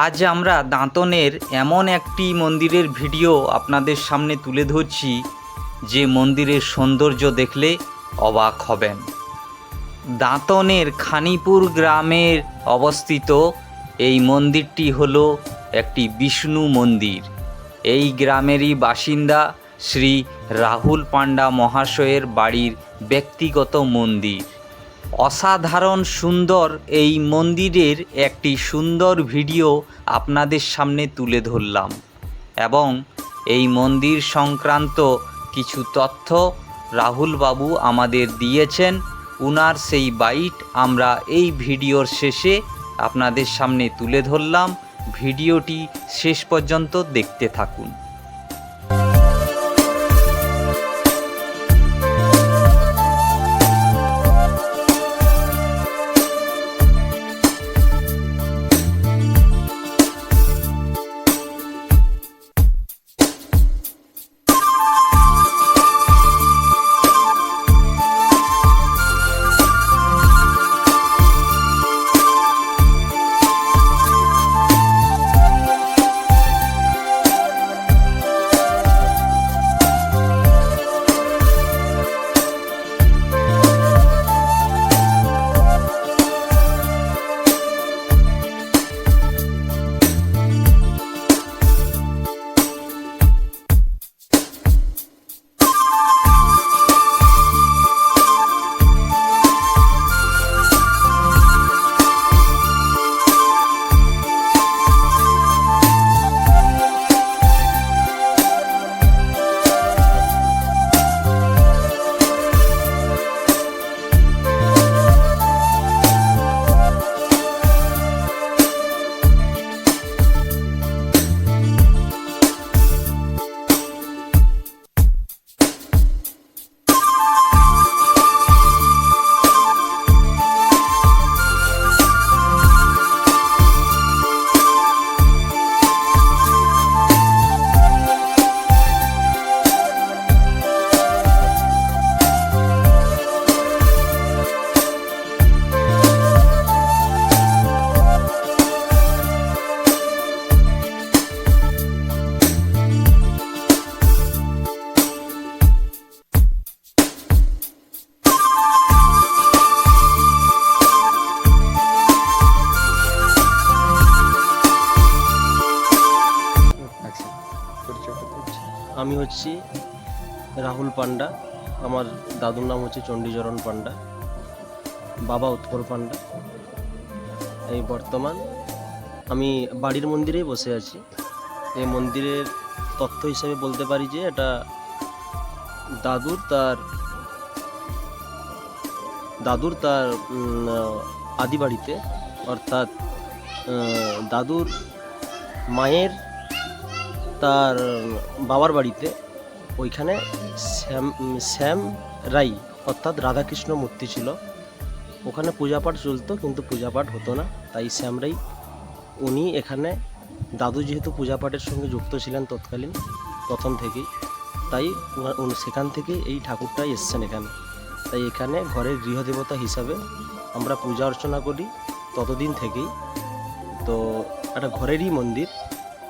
আজ আমরা দাঁতনের এমন একটি মন্দিরের ভিডিও আপনাদের সামনে তুলে ধরছি, যে মন্দিরের সৌন্দর্য দেখলে অবাক হবেন। দাঁতনের খানিপুর গ্রামের অবস্থিত এই মন্দিরটি হলো একটি বিষ্ণু মন্দির। এই গ্রামেরই বাসিন্দা শ্রী রাহুল পাণ্ডা মহাশয়ের বাড়ির ব্যক্তিগত মন্দির। অসাধারণ সুন্দর এই মন্দিরের একটি সুন্দর ভিডিও আপনাদের সামনে তুলে ধরলাম এবং এই মন্দির সংক্রান্ত কিছু তথ্য রাহুল বাবু আমাদের দিয়েছেন। উনার সেই বাইট আমরা এই ভিডিওর শেষে আপনাদের সামনে তুলে ধরলাম। ভিডিওটি শেষ পর্যন্ত দেখতে থাকুন। আমি হচ্ছি রাহুল পান্ডা, আমার দাদুর নাম হচ্ছে চণ্ডীচরণ পান্ডা, বাবা উৎপল পান্ডা। এই বর্তমান, আমি বাড়ির মন্দিরেই বসে আছি। এই মন্দিরের তথ্য হিসেবে বলতে পারি যে, এটা দাদুর তার দাদুর তার আদি বাড়িতে, অর্থাৎ দাদুর মায়ের তার বাবার বাড়িতে, ওইখানে শ্যাম শ্যাম রাই অর্থাৎ রাধাকৃষ্ণ মূর্তি ছিল। ওখানে পূজাপাঠ চলতো কিন্তু পূজাপাঠ হতো না। তাই শ্যাম রাই, উনি এখানে, দাদু যেহেতু পূজাপাঠের সঙ্গে যুক্ত ছিলেন তৎকালীন, প্রথম থেকেই, তাই সেখান থেকে এই ঠাকুরটাই এসছেন এখানে। তাই এখানে ঘরের গৃহদেবতা হিসাবে আমরা পূজা অর্চনা করি ততদিন থেকেই। তো, একটা ঘরেরই মন্দির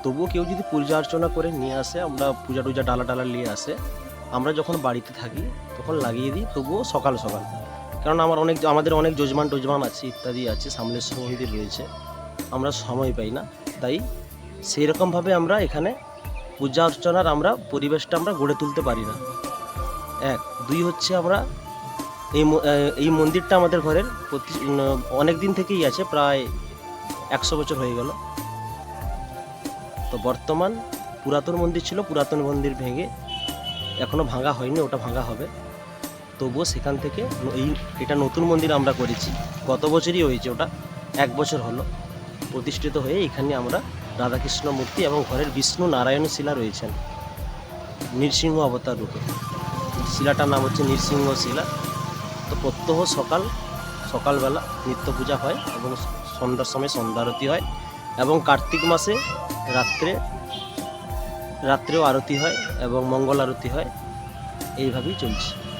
তবুও কেউ যদি পূজা অর্চনা করে নিয়ে আসে, আমরা পূজা টুজা ডালা ডালা নিয়ে আসে, আমরা যখন বাড়িতে থাকি, তখন লাগিয়ে দিই, তবুও সকাল সকাল। কারণ আমার অনেক, আমাদের অনেক যজমান টজমান আছে, ইত্যাদি আছে, সামলেশ্বর মন্দির রয়েছে, আমরা সময় পাই না। তাই সেই রকমভাবে আমরা এখানে পূজা অর্চনার আমরা পরিবেশটা আমরা গড়ে তুলতে পারি না। এক, দুই হচ্ছে আমরা এই এই মন্দিরটা আমাদের ঘরের প্রতি, অনেক দিন থেকেই আছে, প্রায় একশো বছর হয়ে গেল। তো বর্তমান পুরাতন মন্দির ছিল, পুরাতন মন্দির ভেঙে এখনও ভাঙা হয়নি, ওটা ভাঙা হবে। তবুও সেখান থেকে এই এটা নতুন মন্দির আমরা করেছি। গত বছরই হয়েছে ওটা, এক বছর হলো। প্রতিষ্ঠিত হয়ে এখানে আমরা রাধাকৃষ্ণ মূর্তি এবং ঘরের বিষ্ণু নারায়ণ শিলা রয়েছেন, নৃসিংহ অবতার রূপে। শিলাটার নাম হচ্ছে নৃসিংহ শিলা। তো প্রত্যহ সকাল, সকালবেলা নিত্য পূজা হয় এবং সন্ধ্যার সময় সন্ধ্যা আরতি হয়। এবং কার্তিক মাসে রাত্রে রাত্রেও আরতি হয় এবং মঙ্গল আরতি হয়। এইভাবেই চলছে।